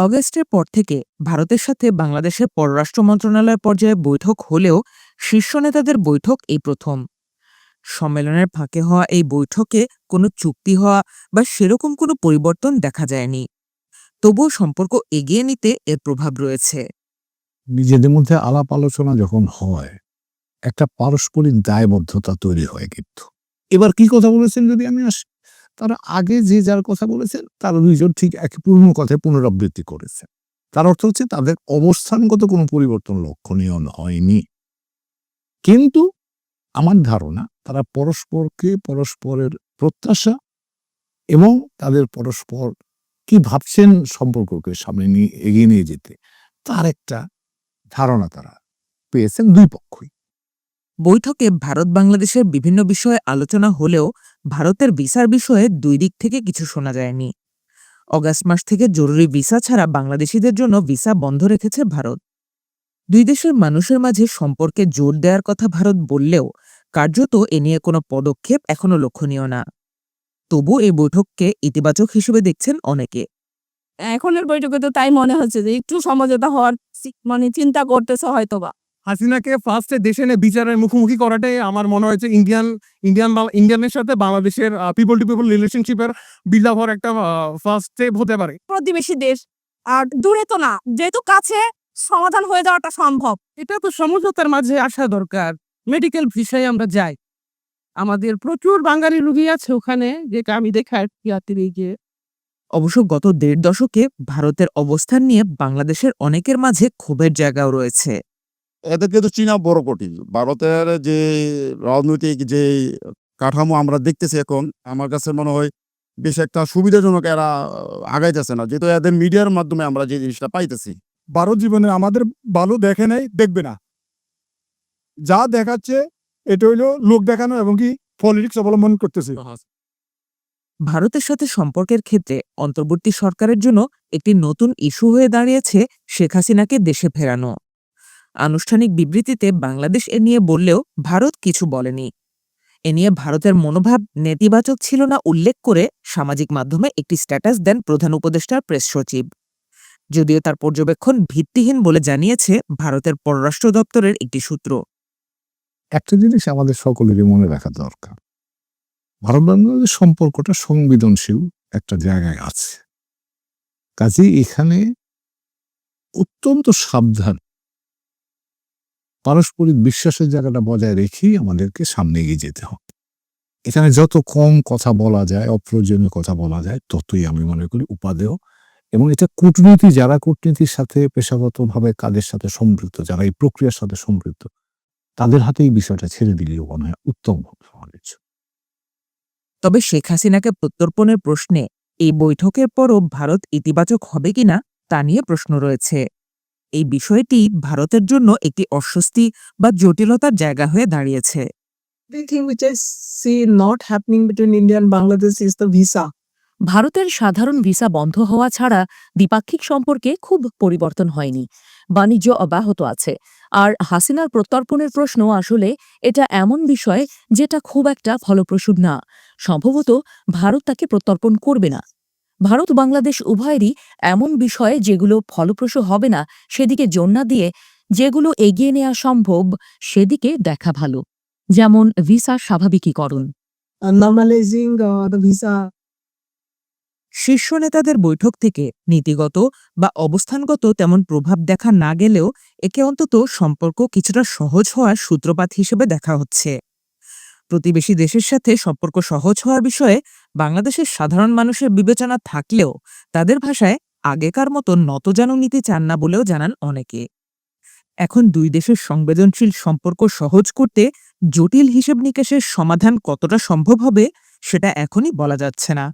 অগস্টের পর থেকে ভারতের সাথে বাংলাদেশের পররাষ্ট্র মন্ত্রণালয় পর্যায়ে বৈঠক হলেও শীর্ষ নেতাদের বৈঠক এই প্রথম। সম্মেলনের ফাঁকে হওয়া এই বৈঠকে কোনো চুক্তি হওয়া বা সেরকম কোনো পরিবর্তন দেখা যায়নি। তবুও সম্পর্ক এগিয়ে নিতে এর প্রভাব রয়েছে। নিজেদের মধ্যে আলাপ আলোচনা যখন হয়, একটা পারস্পরিক দায়বদ্ধতা তৈরি হয় কিন্তু। এবার কি কথা বলেছেন যদি আমি আসি? তারা আগে যে যার কথা বলেছেন, তারা দুইজন ঠিক এক পুরনো কথায় পুনরাবৃত্তি করেছে তার অর্থ হচ্ছে তাদের অবস্থানগত কোনো পরিবর্তন লক্ষণীয় হয়নি। কিন্তু আমার ধারণা তারা পরস্পরকে পরস্পরের প্রত্যাশা এবং তাদের পরস্পর কি ভাবছেন সম্পর্ককে সামনে নিয়ে এগিয়ে নিয়ে যেতে, তার একটা ধারণা তারা পেয়েছেন দুই পক্ষই। বৈঠকে ভারত বাংলাদেশের বিভিন্ন বিষয়ে আলোচনা হলেও ভারতের ভিসার বিষয়ে দুই দিক থেকে কিছু শোনা যায়নি। অগাস্ট মাস থেকে জরুরি ভিসা ছাড়া বাংলাদেশিদের জন্য ভিসা বন্ধ রেখেছে ভারত। দুই দেশের মানুষের মাঝে সম্পর্কে জোর দেওয়ার কথা ভারত বললেও কার্যত এ নিয়ে কোনো পদক্ষেপ এখনও লক্ষণীয় না। তবু এই বৈঠককে ইতিবাচক হিসেবে দেখছেন অনেকে। এখনের বৈঠকে তো তাই মনে হচ্ছে যে একটু সমঝোতা হওয়ার মানে চিন্তা করতেছে হয়তো বা হাসিনাকে ফার্স্টে দেশে এনে বিচারের মুখোমুখি করাটাই আমার মনে হয়েছে ইন্ডিয়ান ইন্ডিয়ান বা- ইন্ডিয়ানের সাথে বাংলাদেশের পিপল টু পিপল রিলেশনশিপের বিল্ড আপ হওয়ার একটা ফার্স্ট স্টেপ হতে পারে। প্রতিবেশী দেশ আর দূরে তো না যেহেতু কাছে সমাধান হয়ে যাওয়াটা সম্ভব। এটা তো সমঝোতার মাঝে আসা দরকার। মেডিকেল ভিসায় আমরা যাই। আমাদের প্রচুর বাঙালি রুগী আছে ওখানে যেটা আমি দেখা গিয়ে। অবশ্য গত দেড় দশকে ভারতের অবস্থান নিয়ে বাংলাদেশের অনেকের মাঝে ক্ষোভের জায়গাও রয়েছে। এদেরকে তো চীনা বড় কঠিন। ভারতের যে রাজনৈতিক যে কাঠামো আমরা দেখতেছি এখন আমার কাছে মনে হয় বেশ একটা সুবিধাজনক এরা আগাইতেছে না। যেহেতু এদের মিডিয়ার মাধ্যমে আমরা যে জিনিসটা পাইতেছি। ভারত জীবনে আমাদের ভালো দেখে নাই দেখবে না। যা দেখাচ্ছে এটা হইল লোক দেখানো এবং কি পলিটিক্স অবলম্বন করতেছে। ভারতের সাথে সম্পর্কের ক্ষেত্রে অন্তর্বর্তী সরকারের জন্য একটি নতুন ইস্যু হয়ে দাঁড়িয়েছে শেখ হাসিনাকে দেশে ফেরানো। আনুষ্ঠানিক বিবৃতিতে বাংলাদেশ এ নিয়ে বললেও ভারত কিছু বলেনি। এ নিয়ে ভারতের মনোভাব নেতিবাচক ছিল না উল্লেখ করে সামাজিক মাধ্যমে একটি স্ট্যাটাস দেন প্রধান উপদেষ্টার প্রেস সচিব। যদিও তার পর্যবেক্ষণ ভিত্তিহীন বলে জানিয়েছে ভারতের পররাষ্ট্র দপ্তরের একটি সূত্র। একটা জিনিস আমাদের সকলেরই মনে রাখা দরকার। ভারত বাংলাদেশ সম্পর্কটা সংবেদনশীল একটা জায়গায় আছে। কাজেই এখানে অত্যন্ত সাবধান পারস্পরিক বিশ্বাসের জায়গাটা বজায় রেখেই আমাদেরকে সামনে এগিয়ে যেতে হবে। এখানে যত কম কথা বলা যায়, অপ্রয়োজনীয় কথা বলা যায়, ততই আমি মনে করি উপাদেয়। এবং এটা কূটনীতি, যারা কূটনীতির সাথে পেশাগতভাবে কাজের সাথে সম্পৃক্ত, যারা এই প্রক্রিয়ার সাথে সম্পৃক্ত, তাদের হাতে এই বিষয়টা ছেড়ে দিলেও মনে হয় উত্তম হবে আমাদের। তবে শেখ হাসিনাকে প্রত্যর্পণের প্রশ্নে এই বৈঠকের পরও ভারত ইতিবাচক হবে কিনা, তা নিয়ে প্রশ্ন রয়েছে। এই বিষয়টি ভারতের জন্য একটি অস্বস্তি বা জটিলতার জায়গা হয়ে দাঁড়িয়েছে। The thing which I see not happening between India and Bangladesh is the visa. ভারতের সাধারণ ভিসা বন্ধ হওয়া ছাড়া দ্বিপাক্ষিক সম্পর্কে খুব পরিবর্তন হয়নি। বাণিজ্য অব্যাহত আছে। আর হাসিনার প্রত্যর্পণের প্রশ্ন আসলে এটা এমন বিষয় যেটা খুব একটা ফলপ্রসূ না। সম্ভবত ভারত তাকে প্রত্যর্পণ করবে না। ভারত বাংলাদেশ উভয়েরই এমন বিষয়ে যেগুলো ফলপ্রসূ হবে না সেদিকে জোর না দিয়ে যেগুলো এগিয়ে নেওয়া সম্ভব সেদিকে দেখা ভালো। যেমন ভিসা স্বাভাবিকীকরণ। শীর্ষ নেতাদের বৈঠক থেকে নীতিগত বা অবস্থানগত তেমন প্রভাব দেখা না গেলেও একে অন্তত সম্পর্ক কিছুটা সহজ হওয়ার সূত্রপাত হিসেবে দেখা হচ্ছে। প্রতিবেশী দেশের সাথে সম্পর্ক সহজ হওয়ার বিষয়ে বাংলাদেশের সাধারণ মানুষের বিবেচনা থাকলেও তাদের ভাষায় আগেকার মতো নতজানু নিতে চান না বলেও জানান অনেকে। এখন দুই দেশের সংবেদনশীল সম্পর্ক সহজ করতে জটিল হিসেব নিকেশের সমাধান কতটা সম্ভব হবে সেটা এখনই বলা যাচ্ছে না।